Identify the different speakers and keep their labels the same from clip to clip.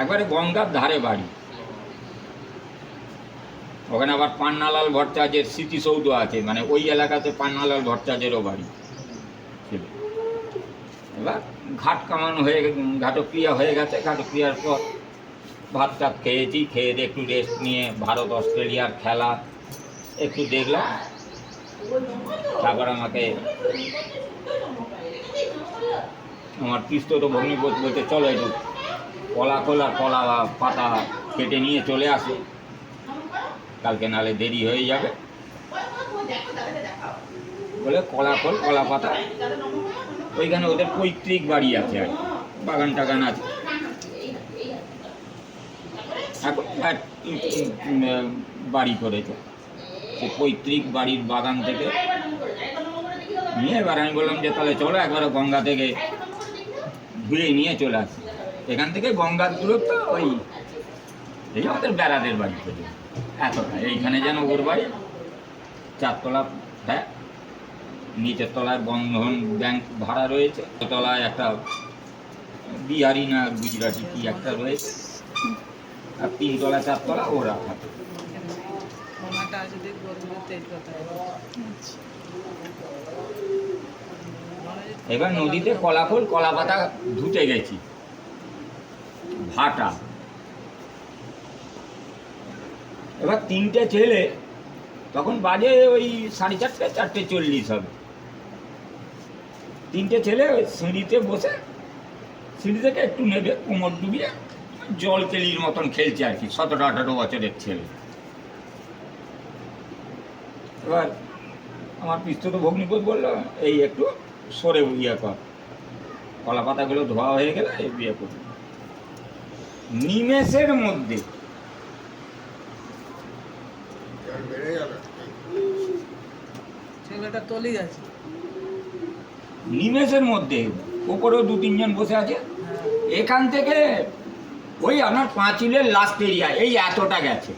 Speaker 1: একবারে গঙ্গার ধারে বাড়ি। ওখানে আবার পান্নালাল ভট্টাচার্যের স্মৃতিসৌধ আছে মানে ওই এলাকাতে পান্নালাল ভট্টাচার্যেরও বাড়ি ছিল। এবার ঘাট কামানো হয়ে ঘাটক্রিয়া হয়ে গেছে, ঘাটক্রিয়ার পর ভাত টাত খেয়েছি, খেয়ে দিয়ে একটু রেস্ট নিয়ে ভারত, অস্ট্রেলিয়ার খেলা একটু দেখলাম। তারপর আমাকে আমার পিস্তত ভগ্নিপত বলতে চলো একটু কলা খোলা কলা পাতা কেটে নিয়ে চলে আসে। কালকে নালে দেরি হয়ে যাবে। বলে কলা খোল কলা পাতা। ওইখানে ওদের পৈতৃক বাড়ি আছে আর বাগান টাগান আছে। বাড়ি করেছে সে পৈতৃক বাড়ির বাগান থেকে নিয়ে এবার আমি বললাম যে তাহলে চলো একবারে গঙ্গা থেকে ঘুরে নিয়ে চলে আসি। এখান থেকে গঙ্গার দূরত্ব ওই এই আমাদের বেড়াদের বাড়ি থেকে। এতটা এইখানে যেন ওর বাড়ি চারতলা হ্যাঁ নিচের তলায় বন্ধন ব্যাংক ভাড়া রয়েছে তলায় একটা বিহারি না গুজরাটি কি একটা রয়েছে আর তিনতলা চারতলা ওরা থাকে। এবার নদীতে কলাফুল কলা পাতা ধুতে গেছি। ভাটা। এবার তিনটে ছেলে, তখন বাজে ওই সাড়ে চারটে চারটে চল্লিশ হবে। তিনটে ছেলে ওই সিঁড়িতে বসে, সিঁড়ি থেকে একটু নেবে, কোমর ডুবিয়ে জল কেলির মতন খেলছে আর কি, সতেরো, আঠারো বছরের ছেলে। এবার আমার পিস্তত ভগ্নিপত বলল, এই একটু সরে ইয়ে কর। কলা পাতাগুলো ধোয়া হয়ে গেলে, এই বিয়ে করবি। নিমেষের মধ্যে।
Speaker 2: ছেলেটা তলি
Speaker 1: নিমেষের মধ্যে ওপরেও দু তিনজন বসে আছে।
Speaker 2: হ্যাঁ।
Speaker 1: এখান থেকে ওই আপনার পাঁচিলের লাস্ট এরিয়া এই এতটা গেছে।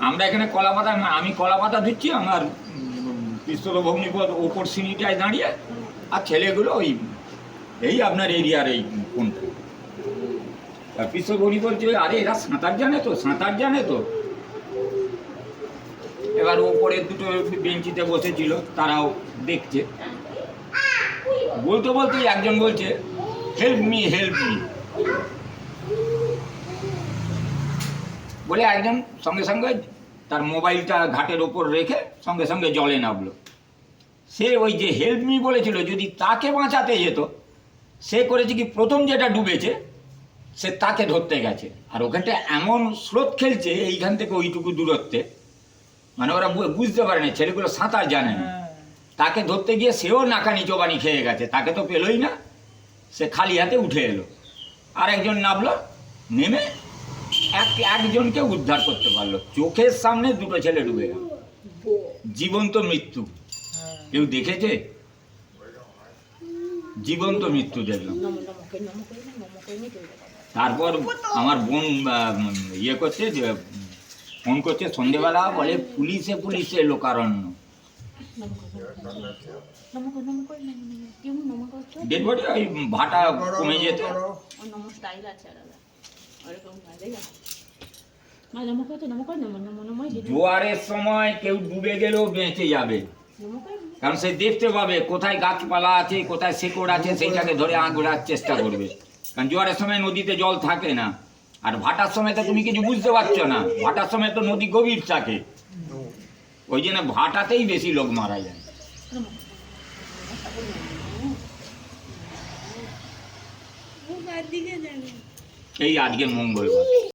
Speaker 1: আমরা এখানে কলা পাতা আমি কলা পাতা ধুচ্ছি আমার পিস্তল ভগ্নিপদ ওপর সিঁড়িটায় দাঁড়িয়ে আর ছেলেগুলো ওই এই আপনার এরিয়ার এই কোনটা পিস্তল ভগ্নি বলছে, আরে এরা সাঁতার জানে তো, সাঁতার জানে তো। এবার ওপরে দুটো বেঞ্চিতে বসেছিল, তারাও দেখছে। বলতে বলতে একজন বলছে হেল্প মি হেল্প মি বলে একজন সঙ্গে সঙ্গে তার মোবাইলটা ঘাটের ওপর রেখে সঙ্গে সঙ্গে জলে নামলো। সে ওই যে হেল্প মি বলেছিল, যদি তাকে বাঁচাতে যেত, সে করেছে কি, প্রথম যেটা ডুবেছে সে তাকে ধরতে গেছে। আর ওখানটা এমন স্রোত খেলছে এইখান থেকে ওইটুকু দূরত্বে মানে ওরা বুঝতে পারে না ছেলেগুলো সাঁতার জানে না।
Speaker 2: হ্যাঁ।
Speaker 1: তাকে ধরতে গিয়ে সেও নাকানি চোবানি খেয়ে গেছে তাকে তো পেলোই না। সে খালি হাতে উঠে এলো। আর একজন নামলো নেমে এক একজনকে উদ্ধার করতে পারল। চোখের সামনে দুটো ছেলে ডুবে গেল। জীবন্ত মৃত্যু।
Speaker 2: হ্যাঁ।
Speaker 1: কেউ দেখেছে? জীবন্ত মৃত্যু দেখলাম তারপর আমার বোন ইয়ে করছে যে ফোন করছে সন্ধেবেলা বলে পুলিশে পুলিশে লোকারণ্য ডেড বডি ওই ভাটা কমে যেত জোয়ারের সময় কেউ ডুবে গেলেও বেঁচে যাবে কারণ সে দেখতে পাবে কোথায় গাছপালা আছে কোথায় শেকড় আছে সেইটাকে ধরে আঁকড়ার চেষ্টা করবে। কারণ জোয়ারের সময় নদীতে জল থাকে না। আর ভাটার সময় তো তুমি কিছু বুঝতে পারছ না। ভাটার সময় তো নদী গভীর থাকে। ওই জন্য ভাটাতেই বেশি লোক মারা যায়। এই আজকে মঙ্গলবার।